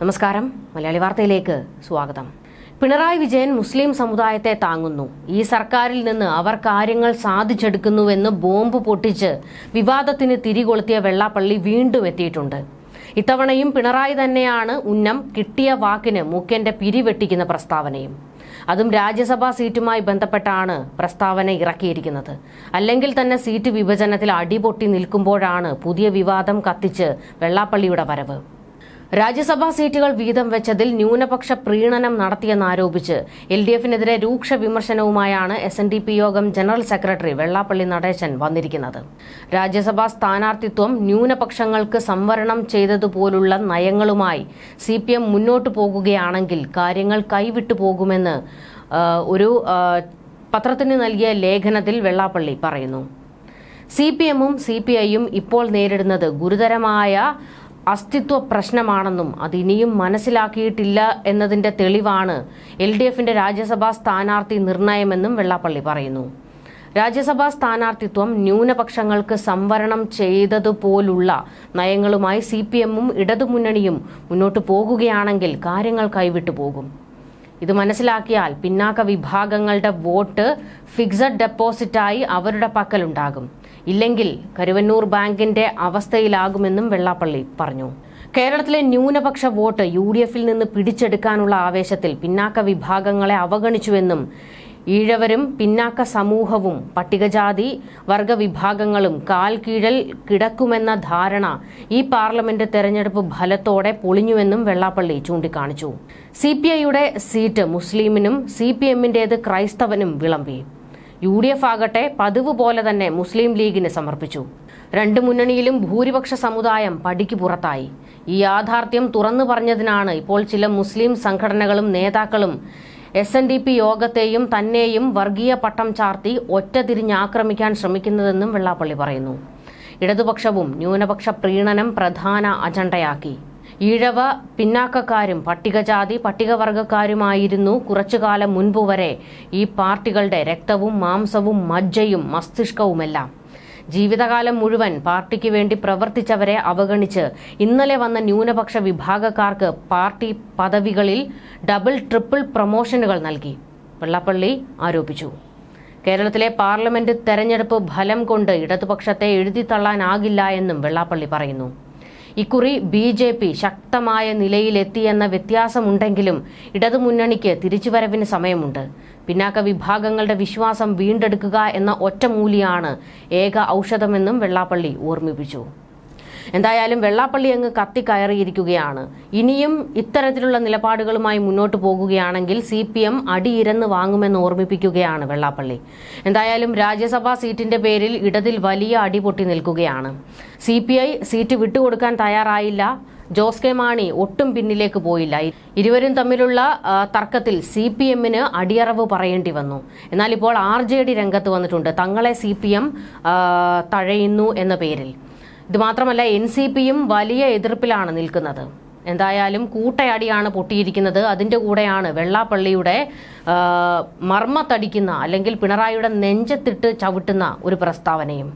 നമസ്കാരം. മലയാളി വാർത്തയിലേക്ക് സ്വാഗതം. പിണറായി വിജയൻ മുസ്ലിം സമുദായത്തെ താങ്ങുന്നു. ഈ സർക്കാരിൽ നിന്ന് അവർ കാര്യങ്ങൾ സാധിച്ചെടുക്കുന്നുവെന്ന് ബോംബ് പൊട്ടിച്ച് വിവാദത്തിന് തിരികൊളുത്തിയ വെള്ളാപ്പള്ളി വീണ്ടും എത്തിയിട്ടുണ്ട്. ഇത്തവണയും പിണറായി തന്നെയാണ് ഉന്നം കിട്ടിയ വാക്കിന് മുഖ്യന്റെ പിരിവെട്ടിക്കുന്ന പ്രസ്താവനയും. അതും രാജ്യസഭാ സീറ്റുമായി ബന്ധപ്പെട്ടാണ് പ്രസ്താവന ഇറക്കിയിരിക്കുന്നത്. അല്ലെങ്കിൽ തന്നെ സീറ്റ് വിഭജനത്തിൽ അടിപൊട്ടി നിൽക്കുമ്പോഴാണ് പുതിയ വിവാദം കത്തിച്ച് വെള്ളാപ്പള്ളിയുടെ വരവ്. രാജ്യസഭാ സീറ്റുകൾ വീതം വെച്ചതിൽ ന്യൂനപക്ഷ പ്രീണനം നടത്തിയെന്നാരോപിച്ച് എൽ ഡി എഫിനെതിരെ രൂക്ഷ വിമർശനവുമായാണ് എസ് എൻ ഡി പി യോഗം ജനറൽ സെക്രട്ടറി വെള്ളാപ്പള്ളി നടേശൻ വന്നിരിക്കുന്നത്. രാജ്യസഭാ സ്ഥാനാർത്ഥിത്വം ന്യൂനപക്ഷങ്ങൾക്ക് സംവരണം ചെയ്തതുപോലുള്ള നയങ്ങളുമായി സി പി എം മുന്നോട്ടു പോകുകയാണെങ്കിൽ കാര്യങ്ങൾ കൈവിട്ടു പോകുമെന്ന് ഒരു പത്രത്തിന് നൽകിയ ലേഖനത്തിൽ വെള്ളാപ്പള്ളി പറയുന്നു. സി പി എമ്മും സി പി ഐയും ഇപ്പോൾ നേരിടുന്നത് ഗുരുതരമായ അസ്തിത്വ പ്രശ്നമാണെന്നും അത് ഇനിയും മനസ്സിലാക്കിയിട്ടില്ല എന്നതിന്റെ തെളിവാണ് എൽ ഡി എഫിന്റെ രാജ്യസഭാ സ്ഥാനാർത്ഥി നിർണയമെന്നും വെള്ളാപ്പള്ളി പറയുന്നു. രാജ്യസഭാ സ്ഥാനാർത്ഥിത്വം ന്യൂനപക്ഷങ്ങൾക്ക് സംവരണം ചെയ്തതുപോലുള്ള നയങ്ങളുമായി സി പി എമ്മും ഇടതുമുന്നണിയും മുന്നോട്ട് പോകുകയാണെങ്കിൽ കാര്യങ്ങൾ കൈവിട്ടു പോകും. ഇത് മനസ്സിലാക്കിയാൽ പിന്നാക്ക വിഭാഗങ്ങളുടെ വോട്ട് ഫിക്സഡ് ഡെപ്പോസിറ്റായി അവരുടെ പക്കലുണ്ടാകും. ഇല്ലെങ്കിൽ കരുവന്നൂർ ബാങ്കിന്റെ അവസ്ഥയിലാകുമെന്നും വെള്ളാപ്പള്ളി പറഞ്ഞു. കേരളത്തിലെ ന്യൂനപക്ഷ വോട്ട് യു ഡി എഫിൽ നിന്ന് പിടിച്ചെടുക്കാനുള്ള ആവേശത്തിൽ പിന്നാക്ക വിഭാഗങ്ങളെ അവഗണിച്ചുവെന്നും ഈഴവരും പിന്നാക്ക സമൂഹവും പട്ടികജാതി വർഗ വിഭാഗങ്ങളും കാൽ കീഴൽ കിടക്കുമെന്ന ധാരണ ഈ പാർലമെന്റ് തെരഞ്ഞെടുപ്പ് ഫലത്തോടെ പൊളിഞ്ഞുവെന്നും വെള്ളാപ്പള്ളി ചൂണ്ടിക്കാണിച്ചു. സി പി ഐയുടെ സീറ്റ് മുസ്ലിമിനും സി പി എമ്മിന്റേത് ക്രൈസ്തവനും വിളമ്പി. യു ഡി എഫ് ആകട്ടെ പതിവ് പോലെ തന്നെ മുസ്ലിം ലീഗിന് സമർപ്പിച്ചു. രണ്ട് മുന്നണിയിലും ഭൂരിപക്ഷ സമുദായം പടിക്ക് പുറത്തായി. ഈ യാഥാർത്ഥ്യം തുറന്നു പറഞ്ഞതിനാണ് ഇപ്പോൾ ചില മുസ്ലിം സംഘടനകളും നേതാക്കളും എസ് എൻ ഡി പി യോഗത്തെയും തന്നെയും വർഗീയ പട്ടം ചാർത്തി ഒറ്റ തിരിഞ്ഞാക്രമിക്കാൻ ശ്രമിക്കുന്നതെന്നും വെള്ളാപ്പള്ളി പറയുന്നു. ഇടതുപക്ഷവും ന്യൂനപക്ഷ പ്രീണനം പ്രധാന അജണ്ടയാക്കി. ഈഴവ പിന്നാക്കക്കാരും പട്ടികജാതി പട്ടികവർഗക്കാരുമായിരുന്നു കുറച്ചുകാലം മുൻപ് വരെ ഈ പാർട്ടികളുടെ രക്തവും മാംസവും മജ്ജയും മസ്തിഷ്കവുമെല്ലാം. ജീവിതകാലം മുഴുവൻ പാർട്ടിക്ക് വേണ്ടി പ്രവർത്തിച്ചവരെ അവഗണിച്ച് ഇന്നലെ വന്ന ന്യൂനപക്ഷ വിഭാഗക്കാർക്ക് പാർട്ടി പദവികളിൽ ഡബിൾ ട്രിപ്പിൾ പ്രൊമോഷനുകൾ നൽകി. വെള്ളാപ്പള്ളി ആരോപിച്ചു. കേരളത്തിലെ പാർലമെന്റ് തെരഞ്ഞെടുപ്പ് ഫലം കൊണ്ട് ഇടതുപക്ഷത്തെ എഴുതിത്തള്ളാനാകില്ല എന്നും വെള്ളാപ്പള്ളി പറയുന്നു. ഇക്കുറി ബി ജെ പി ശക്തമായ നിലയിലെത്തിയെന്ന വ്യത്യാസമുണ്ടെങ്കിലും ഇടതുമുന്നണിക്ക് തിരിച്ചുവരവിന് സമയമുണ്ട്. പിന്നാക്ക വിഭാഗങ്ങളുടെ വിശ്വാസം വീണ്ടെടുക്കുക എന്ന ഒറ്റമൂലിയാണ് ഏക ഔഷധമെന്നും വെള്ളാപ്പള്ളി ഓർമ്മിപ്പിച്ചു. എന്തായാലും വെള്ളാപ്പള്ളി അങ്ങ് കത്തിക്കയറിയിരിക്കുകയാണ് ഇനിയും ഇത്തരത്തിലുള്ള നിലപാടുകളുമായി മുന്നോട്ട് പോകുകയാണെങ്കിൽ സി പി എം അടിയിരന്ന് വാങ്ങുമെന്ന് ഓർമ്മിപ്പിക്കുകയാണ് വെള്ളാപ്പള്ളി. എന്തായാലും രാജ്യസഭാ സീറ്റിന്റെ പേരിൽ ഇടതിൽ വലിയ അടിപൊട്ടി നിൽക്കുകയാണ്. സി പി ഐ സീറ്റ് വിട്ടുകൊടുക്കാൻ തയ്യാറായില്ല. ജോസ് കെ മാണി ഒട്ടും പിന്നിലേക്ക് പോയില്ല. ഇരുവരും തമ്മിലുള്ള തർക്കത്തിൽ സി പി എമ്മിന് അടിയറവ് പറയേണ്ടി വന്നു. എന്നാൽ ഇപ്പോൾ ആർ ജെ ഡി രംഗത്ത് വന്നിട്ടുണ്ട്. തങ്ങളെ സി പി എം തഴയുന്നു എന്ന പേരിൽ. ഇത് മാത്രമല്ല എൻ സി പിയും വലിയ എതിർപ്പിലാണ് നിൽക്കുന്നത്. എന്തായാലും കൂട്ടയടിയാണ് പൊട്ടിയിരിക്കുന്നത്. അതിന്റെ കൂടെയാണ് വെള്ളാപ്പള്ളിയുടെ മർമ്മത്തടിക്കുന്ന അല്ലെങ്കിൽ പിണറായിയുടെ നെഞ്ചത്തിട്ട് ചവിട്ടുന്ന ഒരു പ്രസ്താവനയും.